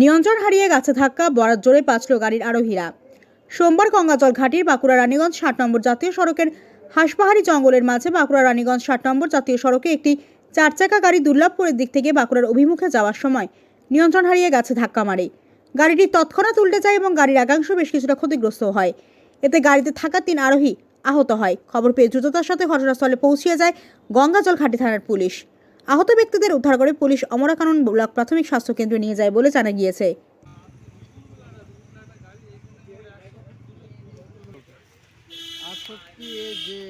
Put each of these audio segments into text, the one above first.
নিয়ন্ত্রণ হারিয়ে গাছে ধাক্কা, বরাত জোরে পাঁচলো গাড়ির আরোহীরা। সোমবার গঙ্গাজল ঘাটির বাঁকুড়া রানীগঞ্জ ষাট নম্বর জাতীয় সড়কের হাঁসপাহাড়ি জঙ্গলের মাঝে বাঁকুড়া রানীগঞ্জ ষাট নম্বর জাতীয় সড়কে একটি চার চাকা গাড়ি দুর্লভপুরের দিক থেকে বাঁকুড়ার অভিমুখে যাওয়ার সময় নিয়ন্ত্রণ হারিয়ে গাছে ধাক্কা মারে। গাড়িটি তৎক্ষণাৎ উল্টে যায় এবং গাড়ির একাংশ বেশ কিছুটা ক্ষতিগ্রস্ত হয়। এতে গাড়িতে থাকা তিন আরোহী আহত হয়। খবর পেয়ে দ্রুততার সাথে ঘটনাস্থলে পৌঁছিয়ে যায় গঙ্গাজল ঘাটি থানার পুলিশ। আহত ব্যক্তিদের উদ্ধার করে পুলিশ অমরাকানন ব্লক প্রাথমিক স্বাস্থ্য কেন্দ্র নিয়ে যায় বলে জানা গিয়েছে। যে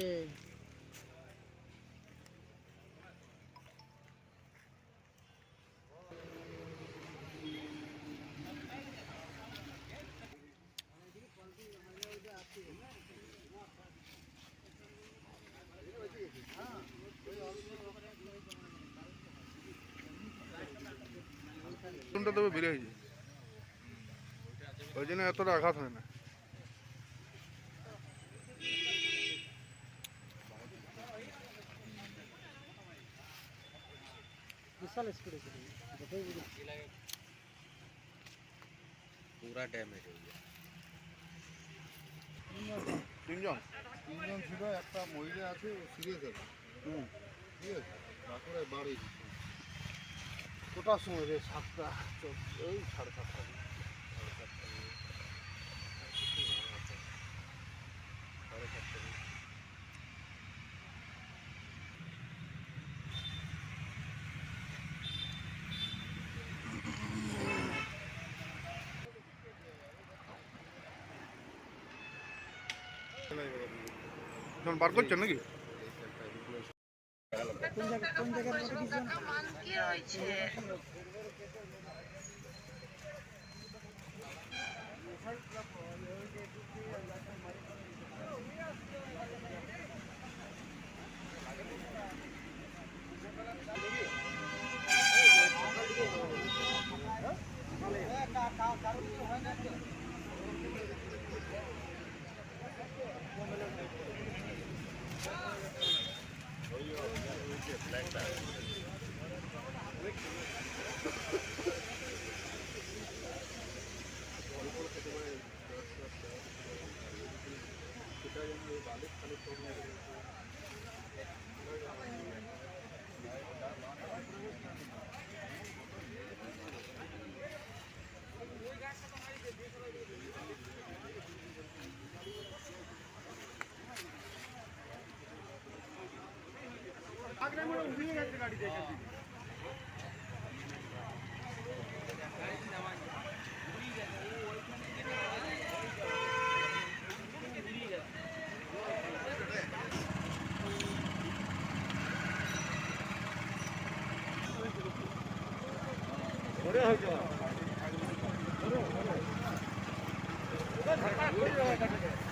চুনটা তবে বেড়ে হয়েছে ওই জন্য এতটা আঘাত হয় না বিশাল স্পিডে ছিল যেটাই বুঝি पूरा डैमेज हो गया তিনজন তিনজন ছিল একটা মহিলা আছে সিরিয়াস আছে হুম ঠিক আছে তারপরে বাড়ি কোটার সময় রে সাতটা ওই সাড়ে সাতটা বার করছেন নাকি? কোন জায়গা কোন জায়গার মধ্যে কিছু হয়েছে ধরে হয়ে যাওয়া ধরো ধরো ধরে হয়ে যাওয়া